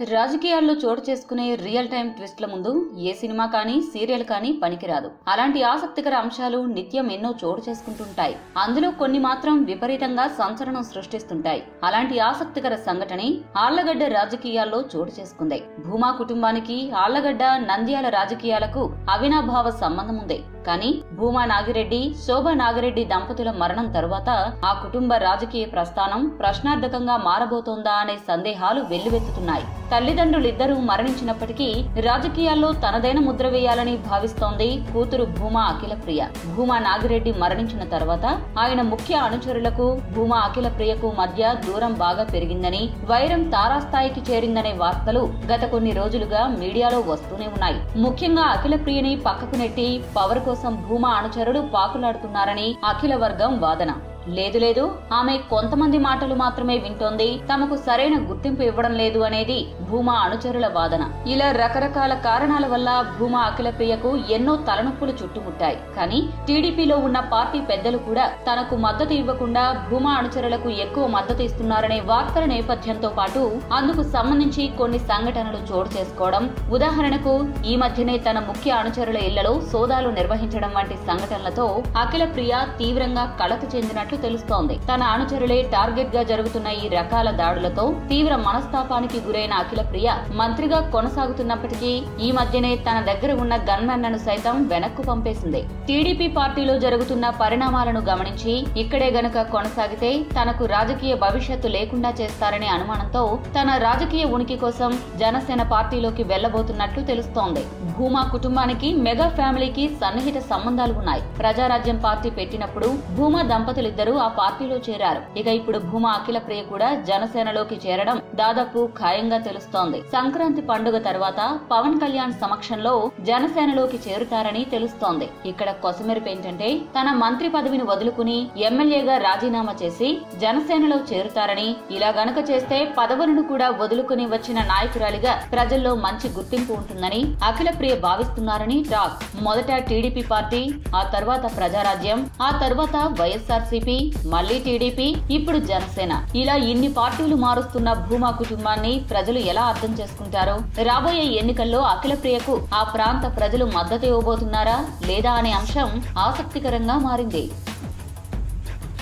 రాజకీయాల్లో చోటు చేసుకునే రియల్ టైం ట్విస్ట్ల ముందు ఏ సినిమా కానీ సీరియల్ కానీ పనికిరాదు. అలాంటి ఆసక్తికర అంశాలు నిత్యం ఎన్నో చోటు చేసుకుంటుంటాయి. అందులో కొన్ని మాత్రం విపరీతంగా సంచలనం సృష్టిస్తుంటాయి. అలాంటి ఆసక్తికర సంఘటనే ఆళ్ళగడ్డ రాజకీయాల్లో చోటు చేసుకుంది. భూమా కుటుంబానికి ఆళ్ళగడ్డ నంద్యాల రాజకీయాలకు అవినాభావ సంబంధం ఉంది. కానీ భూమా నాగిరెడ్డి శోభా నాగిరెడ్డి దంపతుల మరణం తరువాత ఆ కుటుంబ రాజకీయ ప్రస్థానం ప్రశ్నార్థకంగా మారబోతోందా అనే సందేహాలు వెల్లువెత్తుతున్నాయి. తల్లిదండ్రులిద్దరూ మరణించినప్పటికీ రాజకీయాల్లో తనదైన ముద్ర వేయాలని భావిస్తోంది కూతురు భూమా అఖిలప్రియ. భూమా నాగిరెడ్డి మరణించిన తర్వాత ఆయన ముఖ్య అనుచరులకు భూమా అఖిలప్రియకు మధ్య దూరం బాగా పెరిగిందని వైరం తారాస్థాయికి చేరిందనే వార్తలు గత కొన్ని రోజులుగా మీడియాలో వస్తూనే ఉన్నాయి. ముఖ్యంగా అఖిల ప్రియని పక్కకు నెట్టి పవర్ కోసం భూమా అనుచరులు పాకులాడుతున్నారని అఖిల వర్గం వాదన. లేదు లేదు. ఆమె కొంతమంది మాటలు మాత్రమే వింటోంది. తమకు సరైన గుర్తింపు ఇవ్వడం లేదు అనేది భూమా అనుచరుల వాదన. ఇలా రకరకాల కారణాల వల్ల భూమా అఖిలప్రియకు ఎన్నో తలనొప్పులు చుట్టుముట్టాయి. కానీ టీడీపీలో ఉన్న పార్టీ పెద్దలు కూడా తనకు మద్దతు ఇవ్వకుండా భూమా అనుచరులకు ఎక్కువ మద్దతు ఇస్తున్నారనే వార్తల నేపథ్యంతో పాటు అందుకు సంబంధించి కొన్ని సంఘటనలు చోటు చేసుకోవడం ఉదాహరణకు ఈ మధ్యనే తన ముఖ్య అనుచరుల ఇళ్ళలో సోదాలు నిర్వహించడం వంటి సంఘటనలతో అఖిలప్రియ తీవ్రంగా కలత చెందినట్లు తెలుస్తోంది. తన అనుచరులే టార్గెట్గా జరుగుతున్న ఈ రకాల దాడులతో తీవ్ర మనస్తాపానికి గురైన అఖిల ప్రియ మంత్రిగా కొనసాగుతున్నప్పటికీ ఈ మధ్యనే తన దగ్గర ఉన్న గన్మెన్లను సైతం వెనక్కు పంపేసింది. టీడీపీ పార్టీలో జరుగుతున్న పరిణామాలను గమనించి ఇక్కడే గనుక కొనసాగితే తనకు రాజకీయ భవిష్యత్తు లేకుండా చేస్తారనే అనుమానంతో తన రాజకీయ ఉనికి కోసం జనసేన పార్టీలోకి వెళ్ళబోతున్నట్లు తెలుస్తోంది. భూమా కుటుంబానికి మెగా ఫ్యామిలీకి సన్నిహిత సంబంధాలు ఉన్నాయి. ప్రజారాజ్యం పార్టీ పెట్టినప్పుడు భూమా దంపతులిద్దరూ ఆ పార్టీలో చేరారు. ఇక ఇప్పుడు భూమా అఖిల ప్రియ కూడా జనసేనలోకి చేరడం దాదాపు ఖాయంగా తెలుస్తోంది. సంక్రాంతి పండుగ తర్వాత పవన్ కళ్యాణ్ సమక్షంలో జనసేనలోకి చేరుతారని తెలుస్తోంది. ఇక్కడ కొసమెరుపు ఏంటంటే తన మంత్రి పదవిని వదులుకుని ఎమ్మెల్యేగా రాజీనామా చేసి జనసేనలో చేరుతారని ఇలా గనుక చేస్తే పదవులను కూడా వదులుకుని వచ్చిన నాయకురాలిగా ప్రజల్లో మంచి గుర్తింపు ఉంటుందని అఖిల ప్రియ భావిస్తున్నారని టాక్. మొదట టీడీపీ పార్టీ ఆ తర్వాత ప్రజారాజ్యం ఆ తర్వాత వైఎస్ఆర్సీపీ మళ్ళీ టీడీపీ ఇప్పుడు జనసేన. ఇలా ఇన్ని పార్టీలు మారుస్తున్న భూమా కుటుంబాన్ని ప్రజలు ఎలా అర్థం చేసుకుంటారో? రాబోయే ఎన్నికల్లో అఖిల ప్రియకు ఆ ప్రాంత ప్రజలు మద్దతు ఇవ్వబోతున్నారా లేదా అనే అంశం ఆసక్తికరంగా మారింది.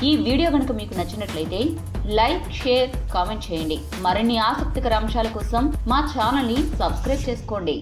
ఈ వీడియో కనుక మీకు నచ్చినట్లయితే లైక్ షేర్ కామెంట్ చేయండి. మరిన్ని ఆసక్తికర అంశాల కోసం మా ఛానల్ని సబ్స్క్రైబ్ చేసుకోండి.